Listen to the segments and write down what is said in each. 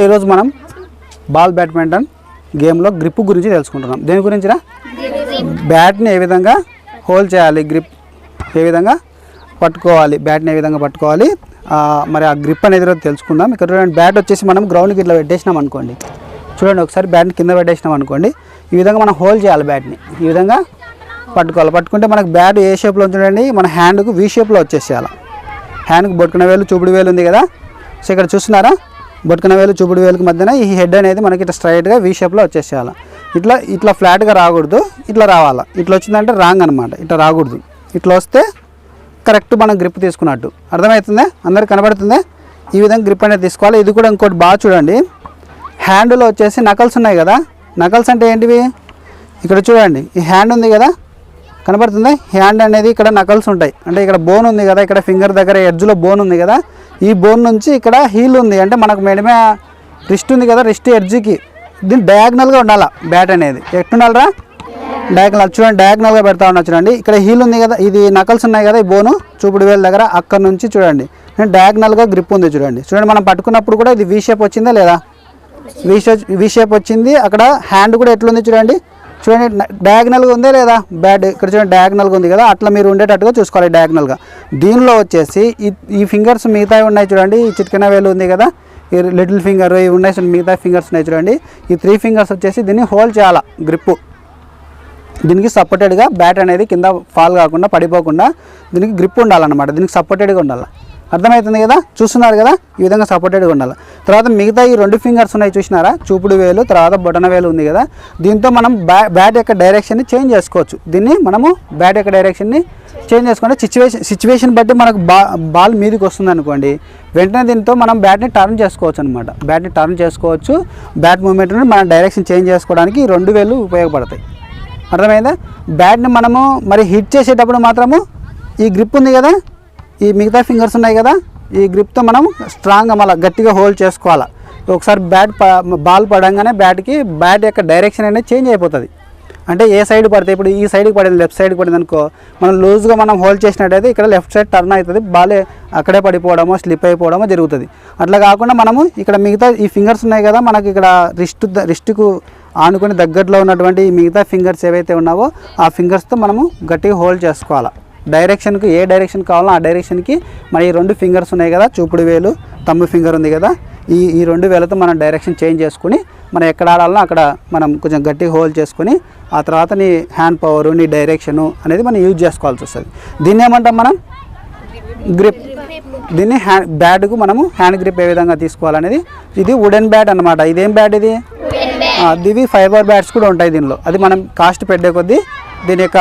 ఈరోజు మనం ball badminton గేమ్లో గ్రిప్ గురించి తెలుసుకుంటున్నాం. దేని గురించిరా? బ్యాట్ని ఏ విధంగా హోల్డ్ చేయాలి? గ్రిప్ ఏ విధంగా పట్టుకోవాలి? బ్యాట్ని ఏ విధంగా పట్టుకోవాలి? మరి ఆ గ్రిప్ అనేది ఈరోజు తెలుసుకుందాం. ఇక్కడ చూడండి బ్యాట్ వచ్చేసి మనం గ్రౌండ్కి ఇట్లా పెట్టేసినాం అనుకోండి. చూడండి ఒకసారి బ్యాట్ని కింద పెట్టేసినాం అనుకోండి. ఈ విధంగా మనం హోల్డ్ చేయాలి బ్యాట్ని. ఈ విధంగా పట్టుకోవాలి. పట్టుకుంటే మనకు బ్యాట్ ఏ షేప్లో చూడండి మన హ్యాండ్కు వి షేప్లో వచ్చేసేయాలి. హ్యాండ్కి బొట్టుకున్న వేలు చూపుడు వేలు ఉంది కదా. సో ఇక్కడ చూస్తున్నారా? బొట్టుకున్న వేలు చూపుడు వేలుకి మధ్యన ఈ హెడ్ అనేది మనకి ఇట్లా స్ట్రైట్గా వీ షేప్లో వచ్చేసేయాలి. ఇట్లా ఇట్లా ఫ్లాట్గా రాకూడదు ఇట్లా రావాలా. ఇట్లా వచ్చిందంటే రాంగ్ అనమాట ఇట్లా రాకూడదు. ఇట్లా వస్తే కరెక్ట్ మనం గ్రిప్ తీసుకున్నట్టు. అర్థమవుతుందా? అందరికి కనబడుతుందా? ఈ విధంగా గ్రిప్ అనేది తీసుకోవాలి. ఇది కూడా ఇంకోటి బాగా చూడండి. హ్యాండ్లో వచ్చేసి నకల్స్ ఉన్నాయి కదా. నకల్స్ అంటే ఏంటివి? ఇక్కడ చూడండి. ఈ హ్యాండ్ ఉంది కదా. కనబడుతుంది? హ్యాండ్ అనేది ఇక్కడ నకల్స్ ఉంటాయి. అంటే ఇక్కడ బోన్ ఉంది కదా ఇక్కడ ఫింగర్ దగ్గర ఎడ్జ్లో బోన్ ఉంది కదా. ఈ బోన్ నుంచి ఇక్కడ హీల్ ఉంది. అంటే మనకు మెడమే రిస్ట్ ఉంది కదా రిస్ట్ ఎడ్జికి దీన్ని డయాగ్నల్గా ఉండాలి బ్యాట్ అనేది? ఎట్టుండాలరా డయాగ్నల్ చూడండి డయాగ్నల్గా పెడతా ఉన్నా చూడండి. ఇక్కడ హీల్ ఉంది కదా ఇది నకల్స్ ఉన్నాయి కదా ఈ బోను. చూపుడు వేలు దగ్గర అక్కడ నుంచి చూడండి. డయాగ్నల్గా గ్రిప్ ఉంది చూడండి. చూడండి మనం పట్టుకున్నప్పుడు కూడా ఇది వీ షేప్ వచ్చిందా లేదా? వీ షేప్ షేప్ వచ్చింది. అక్కడ హ్యాండ్ కూడా ఎట్లుంది చూడండి. చూడండి డయాగ్నల్గా ఉందే లేదా? బ్యాడ్ ఇక్కడ చూడండి డయాగ్నల్గా ఉంది కదా? అట్లా మీరు ఉండేటట్టుగా చూసుకోవాలి డయాగ్నల్గా దీనిలో వచ్చేసి ఈ ఫింగర్స్ మిగతావి ఉన్నాయి చూడండి. ఈ చిటికెన వేలు ఉంది కదా? ఈ లిటిల్ ఫింగర్ ఇవి ఉన్నాయి మిగతా ఫింగర్స్ ఉన్నాయి చూడండి. ఈ త్రీ ఫింగర్స్ వచ్చేసి దీన్ని హోల్డ్ చేయాలా? గ్రిప్ దీనికి సపోర్టెడ్గా బ్యాట్ అనేది కింద ఫాల్ కాకుండా పడిపోకుండా దీనికి గ్రిప్ ఉండాలన్నమాట. దీనికి సపోర్టెడ్గా ఉండాలి? అర్థమవుతుంది కదా? చూస్తున్నారు కదా? ఈ విధంగా సపోర్టెడ్గా ఉండాలి. తర్వాత మిగతా ఈ రెండు ఫింగర్స్ ఉన్నాయి చూసినారా? చూపుడు వేలు తర్వాత బొటన వేలు ఉంది కదా? దీంతో మనం బ్యా బ్యాట్ యొక్క డైరెక్షన్ని చేంజ్ చేసుకోవచ్చు. దీన్ని మనము బ్యాట్ యొక్క డైరెక్షన్ని చేంజ్ చేసుకుంటే సిచ్యువేషన్ సిచ్యువేషన్ బట్టి మనకు బా బాల్ మీదకి వస్తుంది అనుకోండి. వెంటనే దీంతో మనం బ్యాట్ని టర్న్ చేసుకోవచ్చు అనమాట బ్యాట్ని టర్న్ చేసుకోవచ్చు. బ్యాట్ మూమెంట్ని మనం డైరెక్షన్ చేంజ్ చేసుకోవడానికి ఈ రెండు వేలు ఉపయోగపడతాయి. అర్థమైందా? బ్యాట్ని మనము మరి హిట్ చేసేటప్పుడు మాత్రము ఈ గ్రిప్ ఉంది కదా? ఈ మిగతా ఫింగర్స్ ఉన్నాయి కదా ఈ గ్రిప్తో మనం స్ట్రాంగ్గా మళ్ళీ గట్టిగా హోల్డ్ చేసుకోవాలి. ఒకసారి బ్యాట్ ప బాల్ పడంగానే బ్యాట్కి బ్యాట్ యొక్క డైరెక్షన్ అనేది చేంజ్ అయిపోతుంది. అంటే ఏ సైడ్ పడితే ఇప్పుడు ఈ సైడ్కి పడింది లెఫ్ట్ సైడ్కి పడింది అనుకో మనం లూజ్గా మనం హోల్డ్ చేసినట్టయితే ఇక్కడ లెఫ్ట్ సైడ్ టర్న్ అవుతుంది బాలే అక్కడే పడిపోవడమో స్లిప్ అయిపోవడమో జరుగుతుంది. అట్లా కాకుండా మనము ఇక్కడ మిగతా ఈ ఫింగర్స్ ఉన్నాయి కదా మనకి ఇక్కడ రిస్ట్ రిస్ట్కు ఆనుకుని దగ్గరలో ఉన్నటువంటి ఈ మిగతా ఫింగర్స్ ఏవైతే ఉన్నావో ఆ ఫింగర్స్తో మనము గట్టిగా హోల్డ్ చేసుకోవాలి. డైరెక్షన్కి ఏ డైరెక్షన్ కావాలో ఆ డైరెక్షన్కి మన ఈ రెండు ఫింగర్స్ ఉన్నాయి కదా చూపుడు వేలు తమ్ము ఫింగర్ ఉంది కదా ఈ ఈ రెండు వేలతో మనం డైరెక్షన్ చేంజ్ చేసుకుని మనం ఎక్కడ ఆడాలో అక్కడ మనం కొంచెం గట్టిగా హోల్డ్ చేసుకుని ఆ తర్వాత నీ హ్యాండ్ పవర్ నీ డైరెక్షను అనేది మనం యూజ్ చేసుకోవాల్సి వస్తుంది. దీన్ని ఏమంటాం మనం? గ్రిప్. దీన్ని హ్యాండ్ బ్యాట్కు మనము హ్యాండ్ గ్రిప్ ఏ విధంగా తీసుకోవాలనేది ఇది వుడెన్ బ్యాట్ అనమాట ఇదేం బ్యాట్ ఇది? ఇవి ఫైబర్ బ్యాట్స్ కూడా ఉంటాయి దీనిలో. అది మనం కాస్ట్ పెట్టే కొద్దీ దీని యొక్క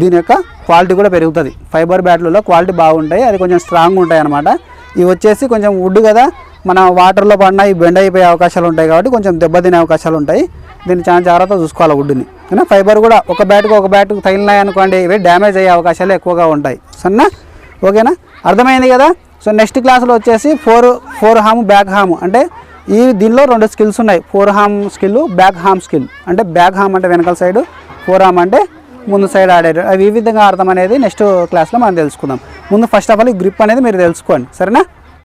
దీని యొక్క క్వాలిటీ కూడా పెరుగుతుంది. ఫైబర్ బ్యాట్లలో క్వాలిటీ బాగుంటాయి అది కొంచెం స్ట్రాంగ్ ఉంటాయి అనమాట ఇవి వచ్చేసి కొంచెం వుడ్ కదా మన వాటర్లో పడినా ఇవి బెండ్ అయిపోయే అవకాశాలు ఉంటాయి కాబట్టి కొంచెం దెబ్బతినే అవకాశాలు ఉంటాయి. దీన్ని చాలా జాగ్రత్తగా చూసుకోవాలి వుడ్ని కానీ ఫైబర్ కూడా ఒక బ్యాట్కు ఒక బ్యాట్కు తగిలినాయి అనుకోండి ఇవి డ్యామేజ్ అయ్యే అవకాశాలు ఎక్కువగా ఉంటాయి. సన్నా ఓకేనా? అర్థమైంది కదా? సో నెక్స్ట్ క్లాస్లో వచ్చేసి fore forehand backhand అంటే ఈ దీనిలో రెండు స్కిల్స్ ఉన్నాయి. Forehand skill backhand skill అంటే బ్యాక్ హామ్ అంటే వెనకాల సైడ్ ఫోరామ్ అంటే ముందు సైడ్ ఆడేది అవి ఏ విధంగా ఆడతాం అనేది నెక్స్ట్ క్లాస్లో మనం తెలుసుకుందాం. ముందు ఫస్ట్ ఆఫ్ ఆల్ ఈ గ్రిప్ అనేది మీరు తెలుసుకోండి. సరేనా?